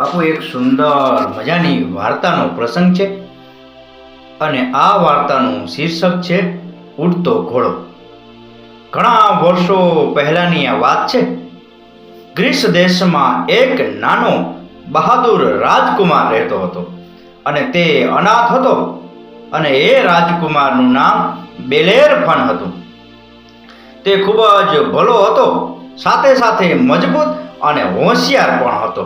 બાપુ, એક સુંદર મજાની વાર્તાનો પ્રસંગ છે અને આ વાર્તાનું શીર્ષક છે, ઉડતો ઘોડો. ઘણા વર્ષો પહેલાની આ વાત છે. ગ્રીસ દેશમાં એક નાનો બહાદુર રાજકુમાર રહેતો હતો અને તે અનાથ હતો અને એ રાજકુમારનું નામ બેલેર ફન હતું. તે ખૂબ જ ભલો હતો, સાથે સાથે મજબૂત અને હોશિયાર પણ હતો.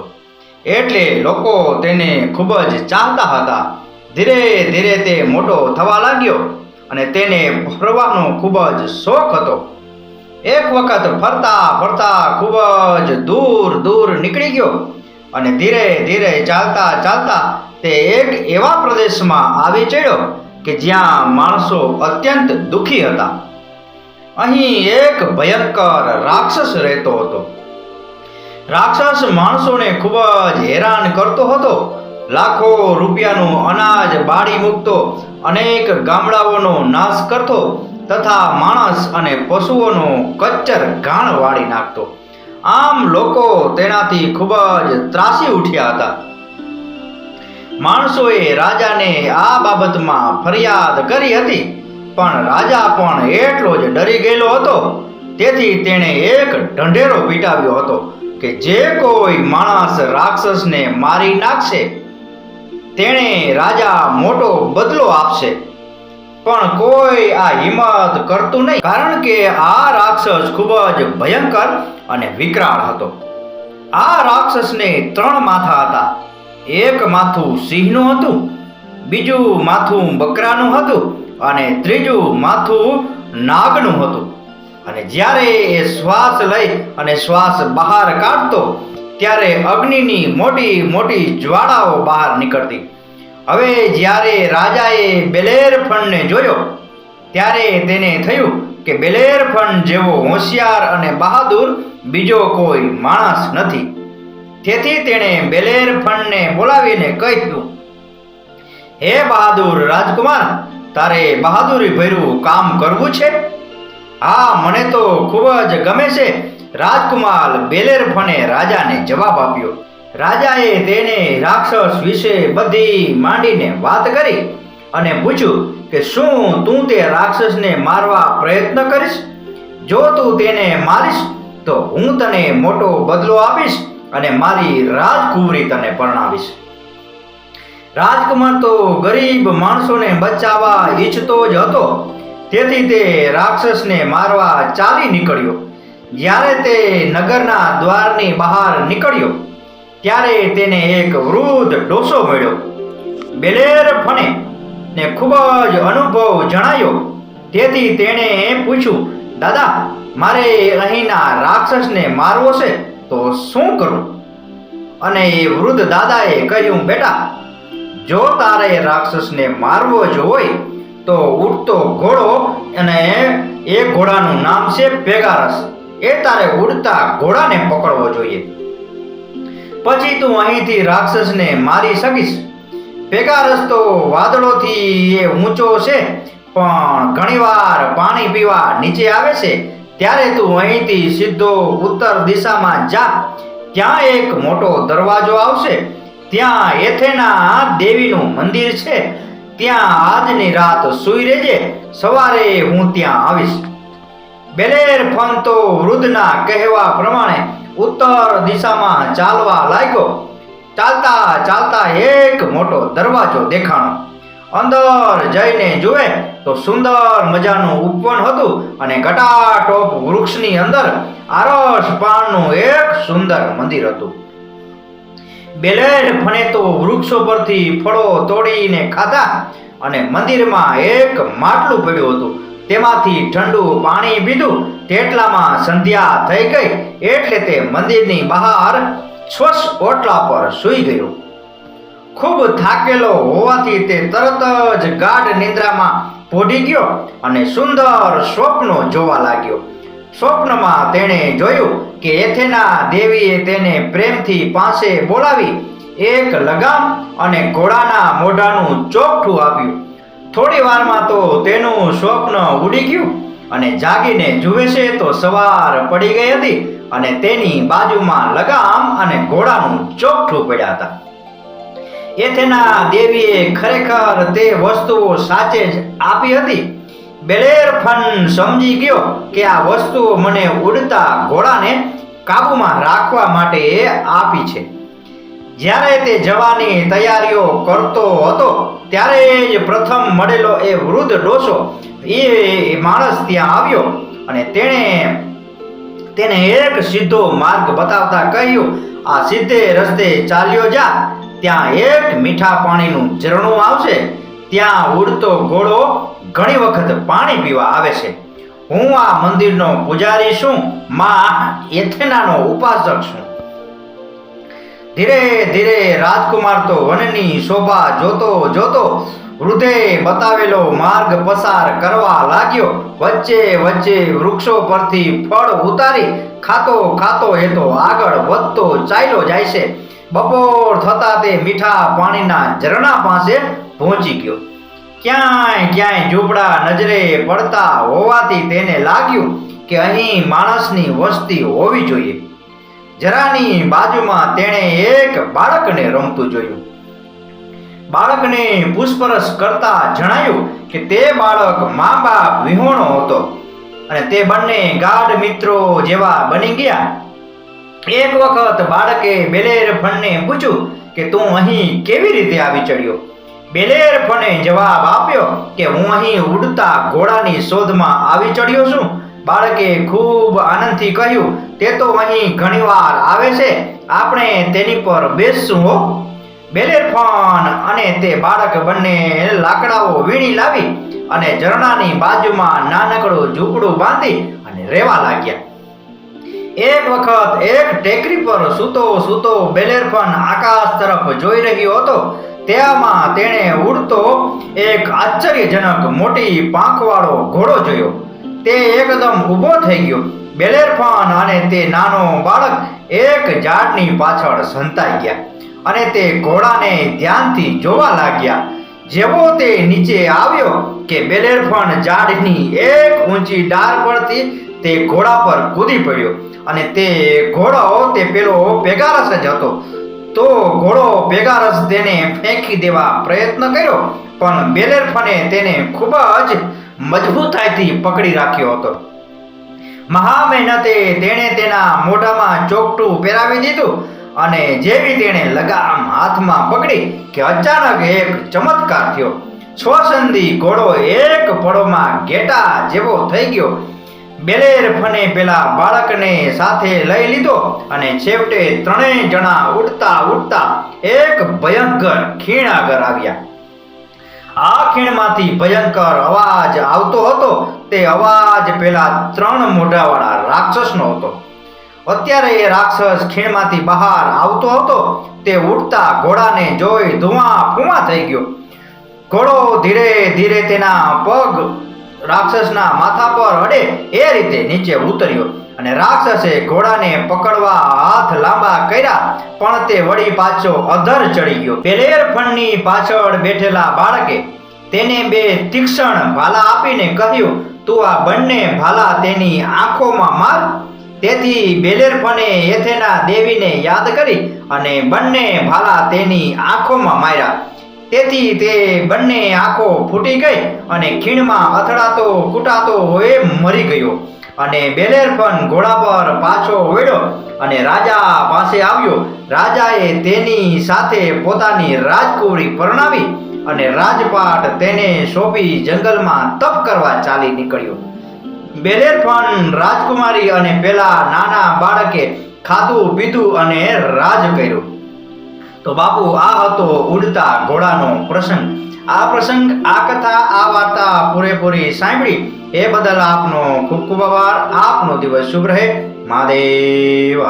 એટલે લોકો તેને ખૂબ જ ચાહતા હતા. ધીરે ધીરે તે મોટો થવા લાગ્યો અને તેને ફરવાનો ખૂબ જ શોખ હતો. એક વખત ફરતા ફરતા ખૂબ જ દૂર દૂર નીકળી ગયો અને ધીરે ધીરે ચાલતા ચાલતા તે એક એવા પ્રદેશમાં આવી ચડ્યો કે જ્યાં માણસો અત્યંત દુઃખી હતા. અહીં એક ભયંકર રાક્ષસ રહેતો હતો. રાક્ષસ માણસોને ખૂબ જ હેરાન કરતો હતો. લાખો રૂપિયાનું અનાજ, બાળી મૂકતો, અનેક ગામડાઓનો નાશ કરતો તથા માણસ અને પશુઓનો કચ્ચર ઘાણ વાળી નાખતો. આમ લોકો તેનાથી ખૂબ જ ત્રાસી ઉઠ્યા હતા. માણસોએ રાજાને આ બાબતમાં ફરિયાદ કરી હતી, પણ રાજા પણ એટલો જ ડરી ગયેલો હતો. તેથી તેણે એક ઢંઢેરો પીટાવ્યો હતો. કે જે કોઈ માણસ રાક્ષસને મારી નાખશે, તેણે રાજા મોટો બદલો આપશે. પણ કોઈ આ હિંમત કરતું નહીં, કારણ કે આ રાક્ષસ ખૂબ જ ભયંકર અને વિકરાળ હતો. આ રાક્ષસને ત્રણ માથા હતા. એક માથું સિંહનું હતું, બીજું માથું બકરાનું હતું અને ત્રીજું માથું નાગનું હતું. અને જ્યારે એ શ્વાસ લઈ અને શ્વાસ બહાર કાઢતો, ત્યારે અગ્નિની મોટી મોટી જ્વાળાઓ બહાર નીકળતી. હવે જ્યારે રાજાએ બેલેર ફંડને જોયો, ત્યારે તેને થયું કે બેલેર ફંડ જેવો હોશિયાર અને બહાદુર બીજો કોઈ માણસ નથી. તેથી તેણે બેલેર ફંડને બોલાવીને કહ્યું, હે બહાદુર રાજકુમાર, તારે બહાદુરી ભર્યું કામ કરવું છે? હા મને તો ખૂબ જ ગમે છે. રાજકુમાર બેલેર ફણે રાજાને જવાબ આપ્યો. રાજાએ તેને રાક્ષસ વિશે બધી માંડીને વાત કરી અને પૂછ્યું કે શું તું તે રાક્ષસને મારવા પ્રયત્ન કરીશ? જો તું તેને મારીશ, તો હું તને મોટો બદલો આપીશ અને મારી રાજકુંવરી તને પરણાવીશ. રાજકુમાર તો ગરીબ માણસોને બચાવવા ઈચ્છતો જ હતો. તેથી તે રાક્ષસને મારવા ચાલી નીકળ્યો. જ્યારે તે નગરના દ્વારની બહાર નીકળ્યો, ત્યારે તેને એક વૃદ્ધ ડોસો મળ્યો. બેલેર ફણે ને ખૂબ જ અનુભવ જણાયો. તેથી તેણે પૂછ્યું, દાદા, મારે અહીંના રાક્ષસને મારવો છે, તો શું કરું? અને એ વૃદ્ધ દાદાએ કહ્યું, બેટા, જો તારે રાક્ષસને મારવો જ હોય તો ઉડતો ઘોડો અને એ ઘોડાનું નામ છે પેગારસ. એ તારે ઉડતા ઘોડાને પકડવો જોઈએ. પછી તું અહીંથી રાક્ષસને મારી શકીશ. પેગારસ તો વાદળોથી એ ઊંચો છે, પણ ઘણીવાર પાણી પીવા નીચે આવે છે. ત્યારે તું અહીંથી સીધો ઉત્તર દિશામાં જા. ત્યાં એક મોટો દરવાજો આવશે. ત્યાં એથેના દેવીનું મંદિર છે. ત્યાં આજની રાત સૂઈ રહેજે, સવારે હું ત્યાં આવીશ. બેલેર ફોન તો વૃદ્ધના કહેવા પ્રમાણે ઉત્તર દિશામાં ચાલવા લાગ્યો. ચાલતા ચાલતા એક મોટો દરવાજો દેખાણો. અંદર જઈને જુએ તો સુંદર મજાનું ઉપવન હતું અને ઘટાટોપ વૃક્ષની અંદર આરસ પાનનું એક સુંદર મંદિર હતું. બેલેર ફણે તો વૃક્ષો પરથી ફળો તોડીને ખાધા અને મંદિરમાં એક માટલું પડ્યું હતું. તેમાંથી ઠંડુ પાણી પીધું. તેટલામાં સંધ્યા થઈ ગઈ. એટલે તે મંદિરની બહાર સ્વચ્છ ઓટલા પર સૂઈ ગયો. ખૂબ થાકેલો હોવાથી તે તરત જ ગાઢ નિંદ્રામાં પોઢી ગયો અને સુંદર સ્વપ્નો જોવા લાગ્યો. સ્વપ્નમાં તેણે જોયું કે એથેના દેવીએ તેને પ્રેમથી પાસે બોલાવી એક લગામ અને ઘોડાના મોઢાનું ચોકઠું આપ્યું. થોડી વારમાં તો તેનું સ્વપ્ન ઉડી ગયું અને જાગીને જુએ છે તો સવાર પડી ગઈ હતી અને તેની બાજુમાં લગામ અને ઘોડાનું ચોકઠું પડ્યા હતા. એથેના દેવીએ ખરેખર તે વસ્તુઓ સાચે જ આપી હતી બેલેર ફન સમજી ગયો કે આ વસ્તુઓ મને ઉડતા ઘોડાને કાબુમાં રાખવા માટે આપી છે. જ્યારે તે જવાની તૈયારીઓ કરતો હતો, ત્યારે જ પ્રથમ મળેલો એ વૃદ્ધ ડોસો એ માણસ ત્યાં આવ્યો અને તેણે તેને એક સીધો માર્ગ બતાવતા કહ્યું, આ સીધે રસ્તે ચાલ્યો જા, ત્યાં એક મીઠા પાણીનું ઝરણું આવશે. ત્યાં ઉડતો ઘોડો ઘણી વખત પાણી પીવા આવે છે. હું આ મંદિરનો પૂજારી છું, માં એથેનાનો ઉપાસક છું. ધીરે ધીરે રાજકુમાર તો વનની શોભા જોતો જોતો વૃદ્ધે બતાવેલો માર્ગ પસાર કરવા લાગ્યો. વચ્ચે વચ્ચે વૃક્ષો પરથી ફળ ઉતારી ખાતો ખાતો એ તો આગળ વધતો ચાલ્યો જાય છે. બપોર થતા તે મીઠા પાણીના ઝરણા પાસે પહોંચી ગયો. ક્યાંય ક્યાંય ઝૂંપડા નજરે પડતા હોવાથી તેને લાગ્યું કે અહીં માણસની વસ્તી હોવી જોઈએ. જરાની બાજુમાં તેણે એક બાળકને રમતું જોયું. બાળકને પૂછપરછ કરતા જણાયું કે તે બાળક મા બાપ વિહોણો હતો અને તે બંને ગાઢ મિત્રો જેવા બની ગયા. એક વખત બાળકે બેલેર ફણને પૂછ્યું કે તું અહીં કેવી રીતે આવી ચડ્યો? બેલેર ફણે જવાબ આપ્યો કે હું અહીં ઉડતા ઘોડાની શોધમાં આવી ચડ્યો છું. બાળકે ખૂબ આનંદથી કહ્યું, તે તો અહીં ઘણીવાર આવે છે. આપણે તેની પર બેસશું હો. બેલેરફોન અને તે બાળક બંને લાકડાઓ વીણી લાવી અને ઝરણાની બાજુમાં નાનકડું ઝૂંપડું બાંધી અને રહેવા લાગ્યા. એક વખત એક ટેકરી પર સૂતો સૂતો બેલેરફોન આકાશ તરફ જોઈ રહ્યો હતો. તેમાં તેણે ઉડતો એક આશ્ચર્યજનક મોટી પાંખવાળો ઘોડો જોયો. તે એકદમ ઊભો થઈ ગયો. બેલેરફાન અને તે નાનો બાળક એક ઝાડની પાછળ સંતાઈ ગયા અને તે ઘોડાને ધ્યાનથી જોવા લાગ્યા. જેવો તે નીચે આવ્યો કે બેલેરફણ ઝાડની એક ઊંચી ડાળ પરથી તે ઘોડા પર કૂદી પડ્યો અને તે ઘોડો તે પેલો પેગારસ જ હતો. તો ઘોડો પેગારસ તેને ફેંકી દેવા પ્રયત્ન કર્યો, પણ બેલેરફને તેને ખૂબ જ મજબૂતાઈથી પકડી રાખ્યો હતો. મહા મહેનતે તેણે તેના મોઢામાં ચોકટું પહેરાવી દીધું અને જેવી તેણે લગામ હાથમાં પકડી કે અચાનક એક ચમત્કાર થયો. સ્વસંધી ઘોડો એક પળોમાં ઘેટા જેવો થઈ ગયો બેલેર ફને પેલા બાળકને સાથે લઈ લીધો અને છેવટે ત્રણેય જણા ઉડતા ઉડતા એક ભયંકર ખીણ આગળ આવ્યા. આ ખીણમાંથી ભયંકર અવાજ આવતો હતો. તે અવાજ પેલા ત્રણ મોઢાવાળા રાક્ષસનો હતો. અત્યારે એ રાક્ષસ ખીણમાંથી બહાર આવતો હતો. તે ઉડતા ઘોડાને જોઈ ધુઆ ફૂમા થઈ ગયો. ઘોડો ધીરે ધીરે તેના પગ રાક્ષસના માથા પર અડે એ રીતે નીચે ઉતર્યો અને રાક્ષસે ઘોડાને પકડવા હાથ લાંબા કર્યા, પણ તે વળી પાછો અધર ચડી ગયો. પેલેર ફણની પાછળ બેઠેલા બાળકે તેને બે તીક્ષણ ભાલા આપીને કહ્યું, તું આ બંને ભાલા તેની આંખોમાં માર. તેથી બેલેરફને એથેના દેવીને યાદ કરી અને બંને ભાલા તેની આંખોમાં માર્યા. તેથી તે બંને આંખો ફૂટી ગઈ અને ખીણમાં અથડાતો, કૂટાતો હોય મરી ગયો. અને બેલેરફન ઘોડા પર પાછો વળ્યો અને રાજા પાસે આવ્યો. રાજાએ તેની સાથે પોતાની રાજકુવરી પરણાવી અને રાજપાટ તેને સોંપી જંગલમાં તપ કરવા ચાલી નીકળ્યો. બેલેરફન રાજકુમારી અને પેલા નાના બાળકે ખાધું, પીધું અને રાજ કર્યું. તો બાપુ, આ હતો ઉડતા ઘોડાનો પ્રસંગ. આ પ્રસંગ, આ કથા, આ વાર્તા પૂરેપૂરી સાંભળી. એ બદલ આપનો ખૂબ ખૂબ આભાર. આપનો દિવસ શુભ રહે. મહાદેવ